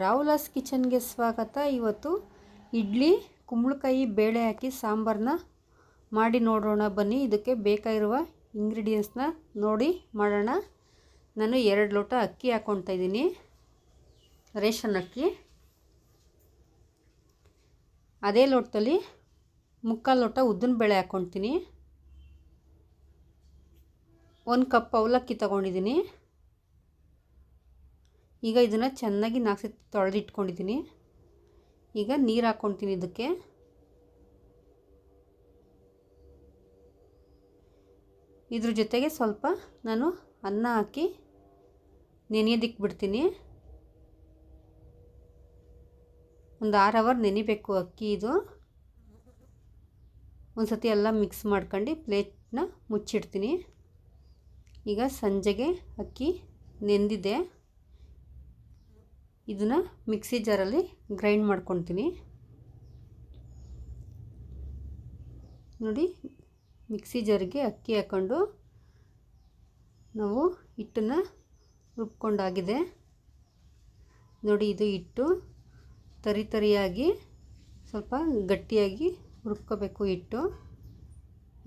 ರಾಹುಲಾಸ್ ಕಿಚನ್ಗೆ ಸ್ವಾಗತ. ಇವತ್ತು ಇಡ್ಲಿ, ಕುಂಬಳಕಾಯಿ, ಬೇಳೆ ಹಾಕಿ ಸಾಂಬಾರನ್ನ ಮಾಡಿ ನೋಡೋಣ. ಬನ್ನಿ, ಇದಕ್ಕೆ ಬೇಕಾಗಿರುವ ಇಂಗ್ರೀಡಿಯೆಂಟ್ಸ್ನ ನೋಡಿ ಮಾಡೋಣ. ನಾನು ಎರಡು ಲೋಟ ಅಕ್ಕಿ ಹಾಕ್ಕೊಳ್ತಾ ಇದ್ದೀನಿ. ರೇಷನ್ ಅಕ್ಕಿ. ಅದೇ ಲೋಟದಲ್ಲಿ ಮುಕ್ಕಾಲು ಲೋಟ ಉದ್ದಿನ ಬೇಳೆ ಹಾಕ್ಕೊಳ್ತೀನಿ ಒಂದು ಕಪ್ ಅವಲಕ್ಕಿ ತೊಗೊಂಡಿದ್ದೀನಿ. ಈಗ ಇದನ್ನು ಚೆನ್ನಾಗಿ ನಾಲ್ಕು ತೊಳೆದಿಟ್ಕೊಂಡಿದ್ದೀನಿ. ಈಗ ನೀರು ಹಾಕ್ಕೊಳ್ತೀನಿ ಇದಕ್ಕೆ. ಇದ್ರ ಜೊತೆಗೆ ಸ್ವಲ್ಪ ನಾನು ಅನ್ನ ಹಾಕಿ ನೆನೆಯೋದಿಕ್ಕೆ ಬಿಡ್ತೀನಿ. ಒಂದು ಆರು ಅವರ್ ನೆನಿಬೇಕು ಅಕ್ಕಿ ಇದು. ಒಂದು ಸತಿ ಎಲ್ಲ ಮಿಕ್ಸ್ ಮಾಡ್ಕೊಂಡು ಪ್ಲೇಟ್ನ ಮುಚ್ಚಿಡ್ತೀನಿ. ಈಗ ಸಂಜೆಗೆ ಅಕ್ಕಿ ನೆಂದಿದೆ. ಇದನ್ನು ಮಿಕ್ಸಿ ಜಾರಲ್ಲಿ ಗ್ರೈಂಡ್ ಮಾಡ್ಕೊತೀನಿ ನೋಡಿ, ಮಿಕ್ಸಿ ಜಾರಿಗೆ ಅಕ್ಕಿ ಹಾಕ್ಕೊಂಡು ನಾವು ಹಿಟ್ಟನ್ನು ರುಬ್ಕೊಂಡಾಗಿದೆ. ನೋಡಿ, ಇದು ಹಿಟ್ಟು ತರಿ ತರಿಯಾಗಿ ಸ್ವಲ್ಪ ಗಟ್ಟಿಯಾಗಿ ರುಬ್ಕೋಬೇಕು ಹಿಟ್ಟು.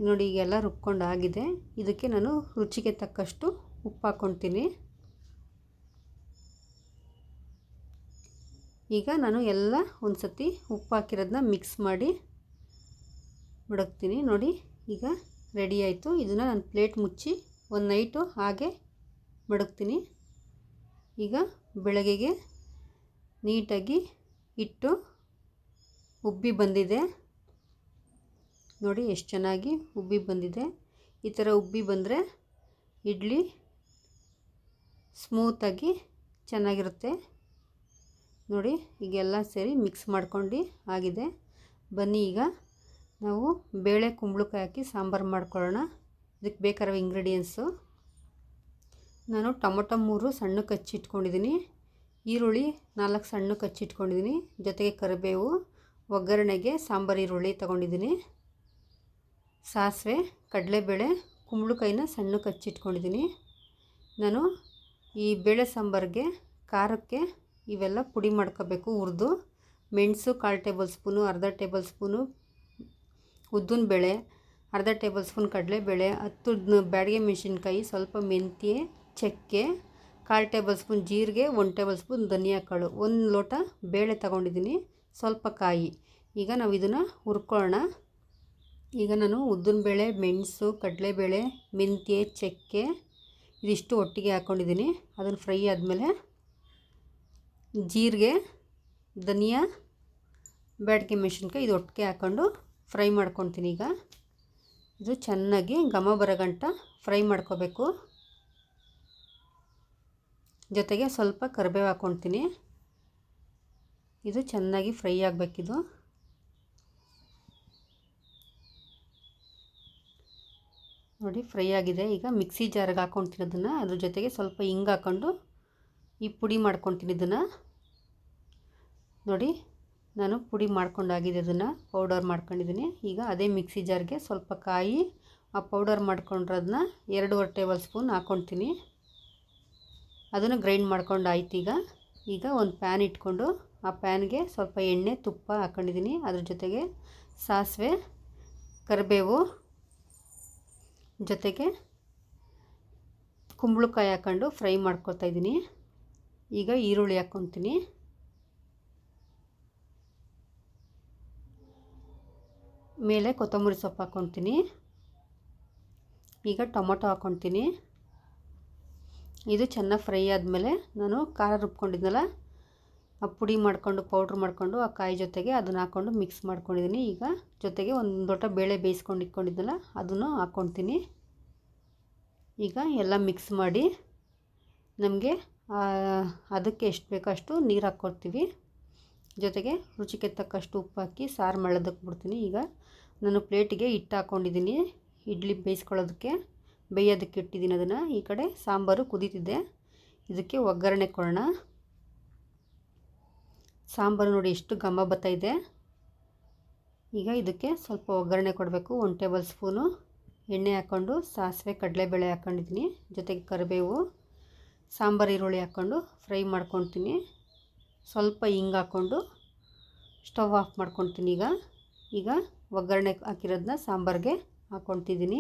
ನೋಡಿ, ಈಗೆಲ್ಲ ರುಬ್ಕೊಂಡಾಗಿದೆ. ಇದಕ್ಕೆ ನಾನು ರುಚಿಗೆ ತಕ್ಕಷ್ಟು ಉಪ್ಪು ಹಾಕ್ಕೊತೀನಿ ಈಗ ನಾನು ಎಲ್ಲ ಒಂದು ಸತಿ ಉಪ್ಪು ಹಾಕಿರೋದನ್ನ ಮಿಕ್ಸ್ ಮಾಡಿ ಮಡಗ್ತೀನಿ ನೋಡಿ, ಈಗ ರೆಡಿ ಆಯಿತು. ಇದನ್ನು ನಾನು ಪ್ಲೇಟ್ ಮುಚ್ಚಿ ಒಂದು ನೈಟು ಹಾಗೆ ಮಡಗ್ತೀನಿ ಈಗ ಬೆಳಗ್ಗೆಗೆ ನೀಟಾಗಿ ಇಟ್ಟು ಉಬ್ಬಿ ಬಂದಿದೆ. ನೋಡಿ, ಎಷ್ಟು ಚೆನ್ನಾಗಿ ಉಬ್ಬಿ ಬಂದಿದೆ. ಈ ಥರ ಉಬ್ಬಿ ಬಂದರೆ ಇಡ್ಲಿ ಸ್ಮೂತಾಗಿ ಚೆನ್ನಾಗಿರುತ್ತೆ. ನೋಡಿ, ಈಗೆಲ್ಲ ಸೇರಿ ಮಿಕ್ಸ್ ಮಾಡ್ಕೊಂಡು ಆಗಿದೆ. ಬನ್ನಿ ಈಗ ನಾವು ಬೇಳೆ ಕುಂಬಳಕಾಯಿ ಹಾಕಿ ಸಾಂಬಾರು ಮಾಡ್ಕೊಳ್ಳೋಣ. ಇದಕ್ಕೆ ಬೇಕಾಗಿರೋ ಇಂಗ್ರೀಡಿಯೆಂಟ್ಸು ನಾನು ಟೊಮೊಟೊ ಮೂರು ಸಣ್ಣ ಕಚ್ಚಿಟ್ಕೊಂಡಿದ್ದೀನಿ ಈರುಳ್ಳಿ ನಾಲ್ಕು ಸಣ್ಣ ಕಚ್ಚಿಟ್ಕೊಂಡಿದ್ದೀನಿ ಜೊತೆಗೆ ಕರಿಬೇವು, ಒಗ್ಗರಣೆಗೆ ಸಾಂಬಾರು ಈರುಳ್ಳಿ ತೊಗೊಂಡಿದ್ದೀನಿ. ಸಾಸಿವೆ, ಕಡಲೆಬೇಳೆ, ಕುಂಬಳಕಾಯಿನ ಸಣ್ಣ ಕಚ್ಚಿಟ್ಕೊಂಡಿದ್ದೀನಿ ನಾನು ಈ ಬೇಳೆ ಸಾಂಬಾರಿಗೆ, ಖಾರಕ್ಕೆ ಇವೆಲ್ಲ ಪುಡಿ ಮಾಡ್ಕೋಬೇಕು ಹುರಿದು. ಮೆಣಸು ಕಾಲು ಟೇಬಲ್ ಸ್ಪೂನು, ಅರ್ಧ ಟೇಬಲ್ ಸ್ಪೂನು ಉದ್ದಿನ ಬೇಳೆ, ಅರ್ಧ ಟೇಬಲ್ ಸ್ಪೂನ್ ಕಡಲೆಬೇಳೆ, ಹತ್ತು ಬ್ಯಾಡಿಗೆ ಮೆಣಸಿನ್ಕಾಯಿ, ಸ್ವಲ್ಪ ಮೆಂತ್ಯ, ಚಕ್ಕೆ, ಕಾಲು ಟೇಬಲ್ ಸ್ಪೂನ್ ಜೀರಿಗೆ, ಒಂದು ಟೇಬಲ್ ಸ್ಪೂನ್ ಧನಿಯಾ ಕಾಳು. ಒಂದು ಲೋಟ ಬೇಳೆ ತಗೊಂಡಿದ್ದೀನಿ, ಸ್ವಲ್ಪ ಕಾಯಿ. ಈಗ ನಾವು ಇದನ್ನು ಹುರ್ಕೊಳ್ಳೋಣ. ಈಗ ನಾನು ಉದ್ದಿನ ಬೇಳೆ, ಮೆಣಸು, ಕಡಲೆಬೇಳೆ, ಮೆಂತ್ಯ, ಚಕ್ಕೆ ಇದಿಷ್ಟು ಒಟ್ಟಿಗೆ ಹಾಕ್ಕೊಂಡಿದ್ದೀನಿ ಅದನ್ನು ಫ್ರೈ ಆದಮೇಲೆ ಜೀರಿಗೆ, ಧನಿಯಾ, ಬ್ಯಾಡಿಗೆ ಮೆಣಸಿನ್ಕಾಯಿ ಇದು ಒಟ್ಟಿಗೆ ಹಾಕ್ಕೊಂಡು ಫ್ರೈ ಮಾಡ್ಕೊತೀನಿ ಈಗ. ಇದು ಚೆನ್ನಾಗಿ ಘಮ ಬರಗಂಟ ಫ್ರೈ ಮಾಡ್ಕೋಬೇಕು. ಜೊತೆಗೆ ಸ್ವಲ್ಪ ಕರಿಬೇವು ಹಾಕ್ಕೊಳ್ತೀನಿ ಇದು ಚೆನ್ನಾಗಿ ಫ್ರೈ ಆಗಬೇಕಿದು. ನೋಡಿ ಫ್ರೈ ಆಗಿದೆ. ಈಗ ಮಿಕ್ಸಿ ಜಾರಿಗೆ ಹಾಕ್ಕೊಳ್ತೀನಿ ಅದನ್ನು. ಅದ್ರ ಜೊತೆಗೆ ಸ್ವಲ್ಪ ಹಿಂಗೆ ಹಾಕ್ಕೊಂಡು ಈ ಪುಡಿ ಮಾಡ್ಕೊತೀನಿ ಇದನ್ನು. ನೋಡಿ, ನಾನು ಪುಡಿ ಮಾಡ್ಕೊಂಡಾಗಿದೆ ಅದನ್ನು ಪೌಡರ್ ಮಾಡ್ಕೊಂಡಿದ್ದೀನಿ. ಈಗ ಅದೇ ಮಿಕ್ಸಿ ಜಾರ್ಗೆ ಸ್ವಲ್ಪ ಕಾಯಿ, ಆ ಪೌಡರ್ ಮಾಡ್ಕೊಂಡ್ರದನ್ನ ಎರಡೂವರೆ ಟೇಬಲ್ ಸ್ಪೂನ್ ಹಾಕ್ಕೊಳ್ತೀನಿ ಅದನ್ನು ಗ್ರೈಂಡ್ ಮಾಡ್ಕೊಂಡು ಆಯ್ತು ಈಗ. ಈಗ ಒಂದು ಪ್ಯಾನ್ ಇಟ್ಕೊಂಡು ಆ ಪ್ಯಾನ್ಗೆ ಸ್ವಲ್ಪ ಎಣ್ಣೆ, ತುಪ್ಪ ಹಾಕ್ಕೊಂಡಿದ್ದೀನಿ ಅದ್ರ ಜೊತೆಗೆ ಸಾಸಿವೆ, ಕರಿಬೇವು, ಜೊತೆಗೆ ಕುಂಬಳಕಾಯಿ ಹಾಕ್ಕೊಂಡು ಫ್ರೈ ಮಾಡ್ಕೊತಾ ಇದ್ದೀನಿ. ಈಗ ಈರುಳ್ಳಿ ಹಾಕ್ಕೊತೀನಿ. ಮೇಲೆ ಕೊತ್ತಂಬರಿ ಸೊಪ್ಪು ಹಾಕ್ಕೊತೀನಿ. ಈಗ ಟೊಮೊಟೊ ಹಾಕ್ಕೊತೀನಿ. ಇದು ಚೆನ್ನಾಗಿ ಫ್ರೈ ಆದಮೇಲೆ ನಾನು ಖಾರ ರುಬ್ಕೊಂಡಿದ್ನಲ್ಲ, ಆ ಪುಡಿ ಮಾಡ್ಕೊಂಡು, ಪೌಡ್ರ್ ಮಾಡಿಕೊಂಡು ಆ ಕಾಯಿ ಜೊತೆಗೆ ಅದನ್ನು ಹಾಕ್ಕೊಂಡು ಮಿಕ್ಸ್ ಮಾಡ್ಕೊಂಡಿದ್ದೀನಿ ಈಗ ಜೊತೆಗೆ ಒಂದು ಲೋಟ ಬೇಳೆ ಬೇಯಿಸ್ಕೊಂಡು ಇಟ್ಕೊಂಡಿದ್ದೆನಲ್ಲ ಅದನ್ನು ಹಾಕ್ಕೊತೀನಿ. ಈಗ ಎಲ್ಲ ಮಿಕ್ಸ್ ಮಾಡಿ ನಮಗೆ ಅದಕ್ಕೆ ಎಷ್ಟು ಬೇಕೋ ಅಷ್ಟು ನೀರು ಹಾಕ್ಕೊಡ್ತೀವಿ. ಜೊತೆಗೆ ರುಚಿಗೆ ತಕ್ಕಷ್ಟು ಉಪ್ಪು ಹಾಕಿ ಸಾರು ಮಾಡೋದಕ್ಕೆ ಬಿಡ್ತೀನಿ. ಈಗ ನಾನು ಪ್ಲೇಟಿಗೆ ಹಿಟ್ಟು ಹಾಕ್ಕೊಂಡಿದ್ದೀನಿ. ಇಡ್ಲಿ ಬೇಯಿಸ್ಕೊಳ್ಳೋದಕ್ಕೆ ಬೇಯೋದಕ್ಕೆ ಇಟ್ಟಿದ್ದೀನಿ ಅದನ್ನು. ಈ ಕಡೆ ಸಾಂಬಾರು ಕುದೀತಿದೆ. ಇದಕ್ಕೆ ಒಗ್ಗರಣೆ ಕೊಡೋಣ. ಸಾಂಬಾರು ನೋಡಿ ಎಷ್ಟು ಘಮ ಇದೆ. ಈಗ ಇದಕ್ಕೆ ಸ್ವಲ್ಪ ಒಗ್ಗರಣೆ ಕೊಡಬೇಕು. ಒಂದು ಟೇಬಲ್ ಸ್ಪೂನು ಎಣ್ಣೆ ಹಾಕ್ಕೊಂಡು ಸಾಸಿವೆ, ಕಡಲೆಬೇಳೆ ಹಾಕ್ಕೊಂಡಿದ್ದೀನಿ. ಜೊತೆಗೆ ಕರಿಬೇವು. ಸಾಂಬಾರು, ಈರುಳ್ಳಿ ಹಾಕ್ಕೊಂಡು ಫ್ರೈ ಮಾಡ್ಕೊತೀನಿ ಸ್ವಲ್ಪ ಹಿಂಗೆ ಹಾಕ್ಕೊಂಡು ಸ್ಟವ್ ಆಫ್ ಮಾಡ್ಕೊತೀನಿ ಈಗ. ಈಗ ಒಗ್ಗರಣೆ ಹಾಕಿರೋದನ್ನ ಸಾಂಬಾರಿಗೆ ಹಾಕ್ಕೊತಿದ್ದೀನಿ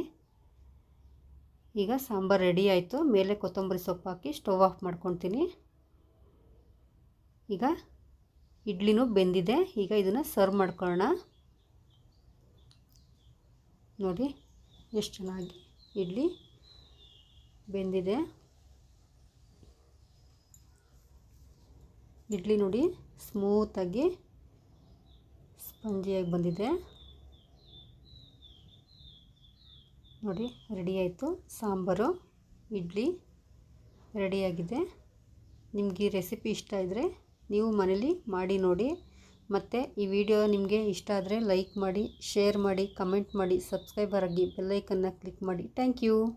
ಈಗ ಸಾಂಬಾರು ರೆಡಿ ಆಯಿತು. ಮೇಲೆ ಕೊತ್ತಂಬರಿ ಸೊಪ್ಪು ಹಾಕಿ ಸ್ಟವ್ ಆಫ್ ಮಾಡ್ಕೊತೀನಿ ಈಗ ಇಡ್ಲಿನೂ ಬೆಂದಿದೆ. ಈಗ ಇದನ್ನು ಸರ್ವ್ ಮಾಡ್ಕೊಳ್ಳೋಣ. ನೋಡಿ, ಎಷ್ಟು ಚೆನ್ನಾಗಿ ಇಡ್ಲಿ ಬೆಂದಿದೆ. ಇಡ್ಲಿ ನೋಡಿ ಸ್ಮೂತಾಗಿ ಸ್ಪಂಜಿಯಾಗಿ ಬಂದಿದೆ. ನೋಡಿ ರೆಡಿ ಆಯಿತು. ಸಾಂಬಾರು, ಇಡ್ಲಿ ರೆಡಿಯಾಗಿದೆ ನಿಮಗೆ ಈ ರೆಸಿಪಿ ಇಷ್ಟ ಇದ್ದರೆ ನೀವು ಮನೇಲಿ ಮಾಡಿ ನೋಡಿ. ಮತ್ತು ಈ ವಿಡಿಯೋ ನಿಮಗೆ ಇಷ್ಟ ಆದರೆ ಲೈಕ್ ಮಾಡಿ ಶೇರ್ ಮಾಡಿ ಕಮೆಂಟ್ ಮಾಡಿ ಸಬ್ಸ್ಕ್ರೈಬರ್ ಆಗಿ ಬೆಲ್ಲೈಕನ್ನ ಕ್ಲಿಕ್ ಮಾಡಿ. Thank you